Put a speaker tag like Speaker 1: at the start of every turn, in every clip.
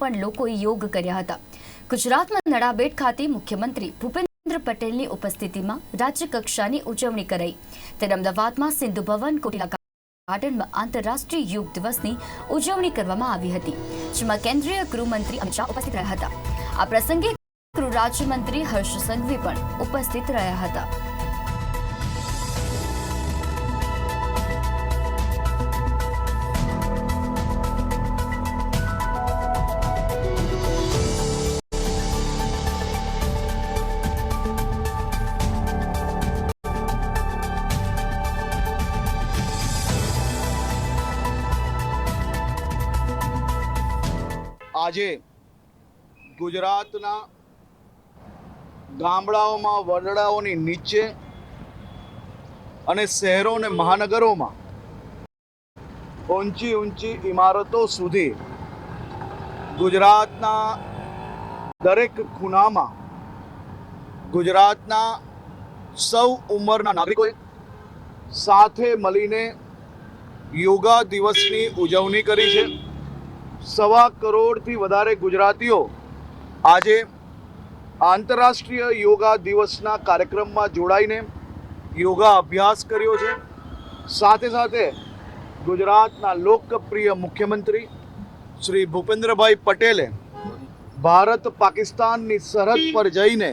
Speaker 1: પણ લોકોએ યોગ કર્યા હતા. ગુજરાતમાં નડાબેટ ખાતે મુખ્યમંત્રી ભૂપેન્દ્ર પટેલની ઉપસ્થિતિમાં રાજ્યકક્ષાની ઉજવણી કરાઈ. ત્યારે અમદાવાદમાં સિંધુ ભવન, કોટલા ગાર્ડનમાં આંતરરાષ્ટ્રીય યોગ દિવસની ઉજવણી કરવામાં આવી હતી, જેમાં કેન્દ્રીય ગૃહમંત્રી અમિત શાહ ઉપસ્થિત રહ્યા હતા. આ પ્રસંગે ગૃહ રાજ્યમંત્રી હર્ષ સંઘવી પણ ઉપસ્થિત રહ્યા હતા.
Speaker 2: આજે ગુજરાતના ગામડાઓમાં, વરડાઓની નીચે અને શહેરો અને મહાનગરોમાં ઊંચી ઊંચી ઇમારતો સુધી ગુજરાતના દરેક ખૂણામાં ગુજરાતના સૌ ઉંમરના નાગરિકોએ સાથે મળીને યોગા દિવસની ઉજવણી કરી છે. સવા કરોડથી વધારે ગુજરાતીઓ આજે આંતરરાષ્ટ્રીય યોગા દિવસના કાર્યક્રમમાં જોડાઈને યોગા અભ્યાસ કર્યો છે. સાથે સાથે ગુજરાતના લોકપ્રિય મુખ્યમંત્રી શ્રી ભૂપેન્દ્રભાઈ પટેલે ભારત પાકિસ્તાનની સરહદ પર જઈને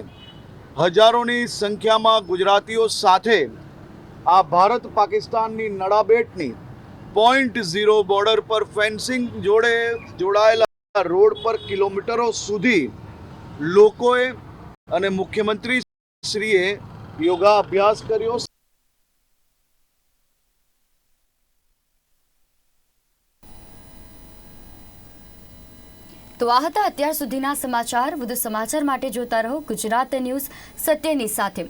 Speaker 2: હજારોની સંખ્યામાં ગુજરાતીઓ સાથે આ ભારત પાકિસ્તાનની નડાબેટની પોઈન્ટ ઝીરો બોર્ડર પર ફેન્સિંગ જોડે જોડાયેલા રોડ પર કિલોમીટરો સુધી લોકોએ અને મુખ્યમંત્રી શ્રીએ યોગા અભ્યાસ કર્યો.
Speaker 1: તો આ હતા અત્યાર સુધીના સમાચાર. વધુ સમાચાર માટે જોતા રહો ગુજરાત ન્યૂઝ સત્યની સાથે.